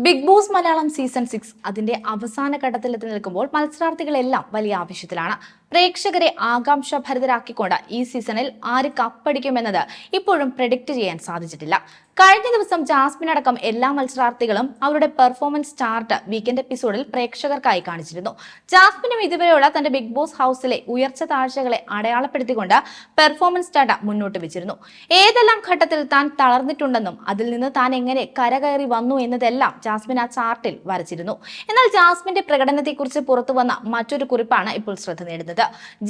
Big boss Malayalam season six അതിന്റെ അവസാന ഘട്ടത്തിലെത്തി നിൽക്കുമ്പോൾ മത്സരാർത്ഥികളെല്ലാം വലിയ ആവശ്യത്തിലാണ് പ്രേക്ഷകരെ ആകാംക്ഷഭരിതരാക്കിക്കൊണ്ട് ഈ സീസണിൽ ആര് കപ്പടിക്കുമെന്നത് ഇപ്പോഴും പ്രഡിക്റ്റ് ചെയ്യാൻ സാധിച്ചിട്ടില്ല. കഴിഞ്ഞ ദിവസം ജാസ്മിൻ അടക്കം എല്ലാ മത്സരാർത്ഥികളും അവരുടെ പെർഫോമൻസ് ചാർട്ട് വീക്കെൻഡ് എപ്പിസോഡിൽ പ്രേക്ഷകർക്കായി കാണിച്ചിരുന്നു. ജാസ്മിനും ഇതുവരെയുള്ള തന്റെ ബിഗ് ബോസ് ഹൗസിലെ ഉയർച്ച താഴ്ചകളെ അടയാളപ്പെടുത്തിക്കൊണ്ട് പെർഫോമൻസ് ഡാറ്റ മുന്നോട്ട് വെച്ചിരുന്നു. ഏതെല്ലാം ഘട്ടത്തിൽ താൻ തളർന്നിട്ടുണ്ടെന്നും അതിൽ നിന്ന് താൻ എങ്ങനെ കരകയറി വന്നു എന്നതെല്ലാം ജാസ്മിൻ ആ ചാർട്ടിൽ വരച്ചിരുന്നു. എന്നാൽ ജാസ്മിന്റെ പ്രകടനത്തെക്കുറിച്ച് പുറത്തു വന്ന മറ്റൊരു കുറിപ്പാണ് ഇപ്പോൾ ശ്രദ്ധ നേടുന്നത്.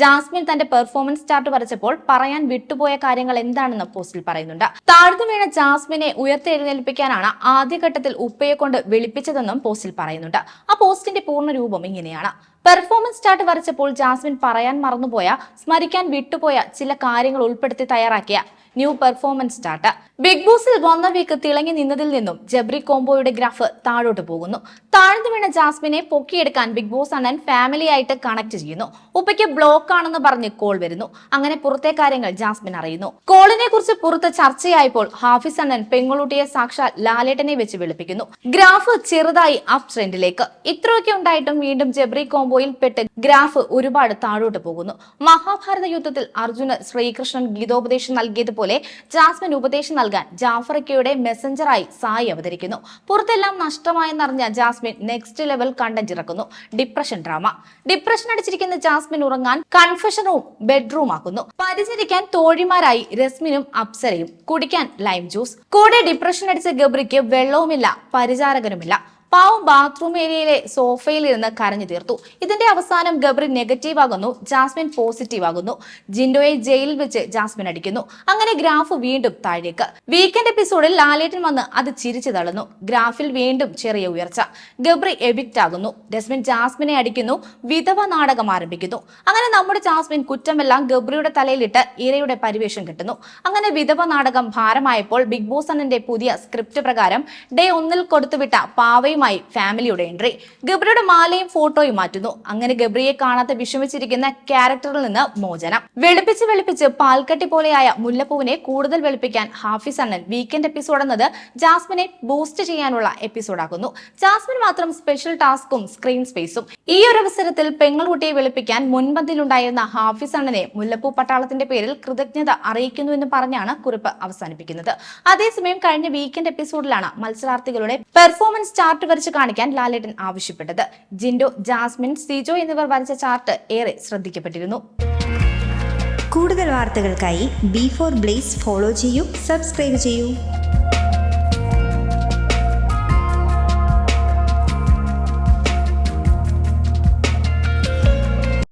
ജാസ്മിൻ തന്റെ പെർഫോമൻസ് ചാർട്ട് വരച്ചപ്പോൾ പറയാൻ വിട്ടുപോയ കാര്യങ്ങൾ എന്താണെന്ന് പോസ്റ്റിൽ പറയുന്നുണ്ട്. താഴ്ന്നു വീണ ജാസ്മിനെ ഉയർത്തെഴുന്നേൽപ്പിക്കാനാണ് ആദ്യഘട്ടത്തിൽ ഉപ്പയെ കൊണ്ട് വിളിപ്പിച്ചതെന്നും പോസ്റ്റിൽ പറയുന്നുണ്ട്. ആ പോസ്റ്റിന്റെ പൂർണ രൂപം ഇങ്ങനെയാണ്. പെർഫോമൻസ് ചാർട്ട് വരച്ചപ്പോൾ ജാസ്മിൻ പറയാൻ മറന്നുപോയ സ്മരിക്കാൻ വിട്ടുപോയ ചില കാര്യങ്ങൾ ഉൾപ്പെടുത്തി തയ്യാറാക്കിയ ന്യൂ പെർഫോമൻസ് ചാർട്ട് ബിഗ് ബോസിൽ വന്ന വീക്ക് തിളങ്ങി നിന്നതിൽ നിന്നും ജബ്രി കോംബോയുടെ ഗ്രാഫ് താഴോട്ട് പോകുന്നു. താഴ്ന്നു വീണ ജാസ്മിനെ പൊക്കിയെടുക്കാൻ ബിഗ് ബോസ് അണ്ണൻ ഫാമിലി ആയിട്ട് കണക്ട് ചെയ്യുന്നു. ഉപ്പയ്ക്ക് ബ്ലോക്ക് ആണെന്ന് പറഞ്ഞ് കോൾ വരുന്നു. അങ്ങനെ പുറത്തെ കാര്യങ്ങൾ ജാസ്മിൻ അറിയുന്നു. കോളിനെ കുറിച്ച് പുറത്ത് ചർച്ചയായപ്പോൾ ഹാഫിസ് അണ്ണൻ പെങ്ങളൂട്ടിയെ സാക്ഷാൽ ലാലേട്ടനെ വെച്ച് വിളിപ്പിക്കുന്നു. ഗ്രാഫ് ചെറുതായി അപ് ട്രെൻഡിലേക്ക് ഇത്രയൊക്കെ ഉണ്ടായിട്ടും വീണ്ടും ജബ്രി കോംബോയിൽ പെട്ട് ഗ്രാഫ് ഒരുപാട് താഴോട്ട് പോകുന്നു. മഹാഭാരത യുദ്ധത്തിൽ അർജുന് ശ്രീകൃഷ്ണൻ ഗീതോപദേശം നൽകിയതുപോലെ ജാസ്മിൻ ഉപദേശം നൽകാൻ ജാഫറിക്കയുടെ മെസ്സഞ്ചറായി സായി അവതരിക്കുന്നു. പുറത്തെല്ലാം നഷ്ടമായെന്നറിഞ്ഞ ജാസ്മിൻ നെക്സ്റ്റ് ലെവൽ കണ്ടന്റ് ഇറക്കുന്നു. ഡിപ്രഷൻ ഡ്രാമ ഡിപ്രഷൻ അടിച്ചിരിക്കുന്ന ജാസ്മിൻ ഉറങ്ങാൻ കൺഫഷൻ റൂം ബെഡ്റൂം ആക്കുന്നു. പരിചരിക്കാൻ തോഴിമാരായി രസ്മിനും അപ്സരയും കുടിക്കാൻ ലൈം ജ്യൂസ് കൂടെ ഡിപ്രഷൻ അടിച്ച ഗബ്രിക്ക് വെള്ളവുമില്ല പരിചാരകനുമില്ല. പാവം ബാത്റൂം ഏരിയയിലെ സോഫയിൽ ഇരുന്ന് കരഞ്ഞു തീർത്തു. ഇതിന്റെ അവസാനം ഗബ്രി നെഗറ്റീവ് ആകുന്നു ജാസ്മിൻ പോസിറ്റീവ് ആകുന്നു. ജിൻഡോയെ ജയിലിൽ വെച്ച് ജാസ്മിൻ അടിക്കുന്നു. അങ്ങനെ ഗ്രാഫ് വീണ്ടും താഴേക്ക്. വീക്കെൻഡ് എപ്പിസോഡിൽ ലാലേട്ടൻ വന്ന് അത് ചിരിച്ചു തള്ളുന്നു. ഗ്രാഫിൽ വീണ്ടും ചെറിയ ഉയർച്ച. ഗബ്രി എബിക്റ്റ് ആകുന്നു. ജസ്മിൻ ജാസ്മിനെ അടിക്കുന്നു വിധവ നാടകം ആരംഭിക്കുന്നു. അങ്ങനെ നമ്മുടെ ജാസ്മിൻ കുറ്റമെല്ലാം ഗബ്രിയുടെ തലയിലിട്ട് ഇരയുടെ പരിവേഷം കിട്ടുന്നു. അങ്ങനെ വിധവ നാടകം ഭാരമായപ്പോൾ ബിഗ് ബോസ് അണ്ണന്റെ പുതിയ സ്ക്രിപ്റ്റ് പ്രകാരം ഡേ ഒന്നിൽ കൊടുത്തുവിട്ട പാവയുമായി ഫാമിലിയുടെ എൻട്രി. ഗബ്രിയുടെ മാലയും ഫോട്ടോയും മാറ്റുന്നു. അങ്ങനെ ഗബ്രിയെ കാണാതെ വിഷമിച്ചിരിക്കുന്ന ക്യാരക്ടറിൽ നിന്ന് മോചനം. വെളുപ്പിച്ച് വെളുപ്പിച്ച് പാൽക്കട്ടി പോലെയായ മുല്ലപ്പൂവിനെ കൂടുതൽ വെളുപ്പിക്കാൻ ഹാഫിസ് അണ്ണൻ വീക്കെൻഡ് എപ്പിസോഡ് എന്നത് ജാസ്മിനെ ബൂസ്റ്റ് ചെയ്യാനുള്ള എപ്പിസോഡാക്കുന്നു ജാസ്മിൻ മാത്രം സ്പെഷ്യൽ ടാസ്കും സ്ക്രീൻ സ്പേസും ഈ ഒരു അവസരത്തിൽ പെങ്ങൾകുട്ടിയെ വെളുപ്പിക്കാൻ മുൻപന്തിയിലുണ്ടായിരുന്ന ഹാഫിസ് അണ്ണനെ മുല്ലപ്പൂ പട്ടാളത്തിന്റെ പേരിൽ കൃതജ്ഞത അറിയിക്കുന്നു എന്ന് പറഞ്ഞാണ് കുറിപ്പ് അവസാനിപ്പിക്കുന്നത്. അതേസമയം കഴിഞ്ഞ വീക്കെൻഡ് എപ്പിസോഡിലാണ് മത്സരാർത്ഥികളുടെ പെർഫോമൻസ് ചാർട്ട് വരച്ച് കാണിക്കാൻ ലാലേട്ടൻ ആവശ്യപ്പെട്ടത്. ജിൻഡോ ജാസ്മിൻ സിജോ എന്നിവർ വരച്ച ചാർട്ട് ഏറെ ശ്രദ്ധിക്കപ്പെട്ടിരുന്നു. കൂടുതൽ വാർത്തകൾക്കായി ബി ഫോർ ബ്ലേസ് ഫോളോ ചെയ്യൂ സബ്സ്ക്രൈബ് ചെയ്യൂ.